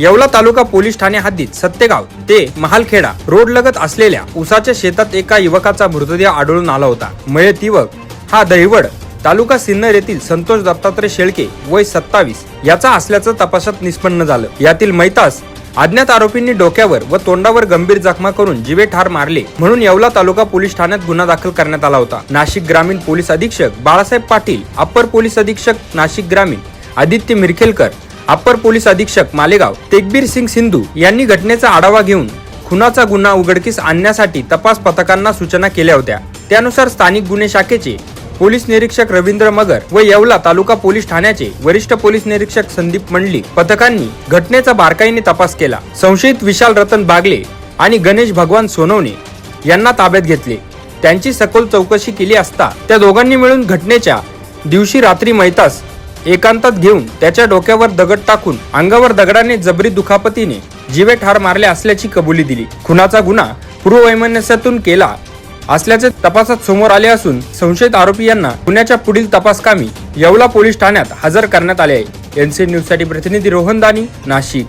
येवला तालुका police Thane हद्दीत सत्तेगाव ते महालखेडा road लगत असलेल्या उसाच्या शेतात एका युवकाचा मृतदेह आढळून आला होता. मयत युवक हा दहिवड तालुका सिन्नर येथील संतोष दत्तात्रय शेळके वय सत्तावीस याचा असल्याचं तपासात निष्पन्न झालं. यातील मैतास अज्ञात आरोपींनी डोक्यावर व तोंडावर गंभीर जखमा करून जीवे ठार मारले म्हणून येवला तालुका पोलीस ठाण्यात गुन्हा दाखल करण्यात आला होता. नाशिक ग्रामीण पोलीस अधीक्षक बाळासाहेब पाटील अप्पर पोलीस अधीक्षक नाशिक ग्रामीण आदित्य मिरखेलकर अप्पर पोलीस अधीक्षक मालेगाव तेगबीर सिंग सिंधू यांनी घटनेचा आढावा घेऊन खुनाचा गुन्हा उघडकीस आणण्यासाठी तपास पथकांना सूचना केल्या होत्या. त्यानुसार स्थानिक गुन्हे शाखेचे पोलीस निरीक्षक रवींद्र मगर व येवला तालुका पोलीस ठाण्याचे वरिष्ठ पोलीस निरीक्षक संदीप मंडली पथकांनी घटनेचा बारकाईने तपास केला. संशयित विशाल रतन बागले आणि गणेश भगवान सोनवणे यांना ताब्यात घेतले. त्यांची सखोल चौकशी केली असता त्या दोघांनी मिळून घटनेच्या दिवशी रात्री मैतास एकांतात घेऊन त्याच्या डोक्यावर दगड टाकून अंगावर दगडाने जबरी दुखापतीने जीवे ठार मारले असल्याची कबुली दिली. खुनाचा गुन्हा पूर्ववैमनस्यातून केला असल्याचे तपासात समोर आले असून संशयित आरोपी यांना पुण्याच्या पुढील तपास कामी येवला पोलीस ठाण्यात हजर करण्यात आले आहे. एनसी न्यूजसाठी प्रतिनिधी रोहन दानी नाशिक.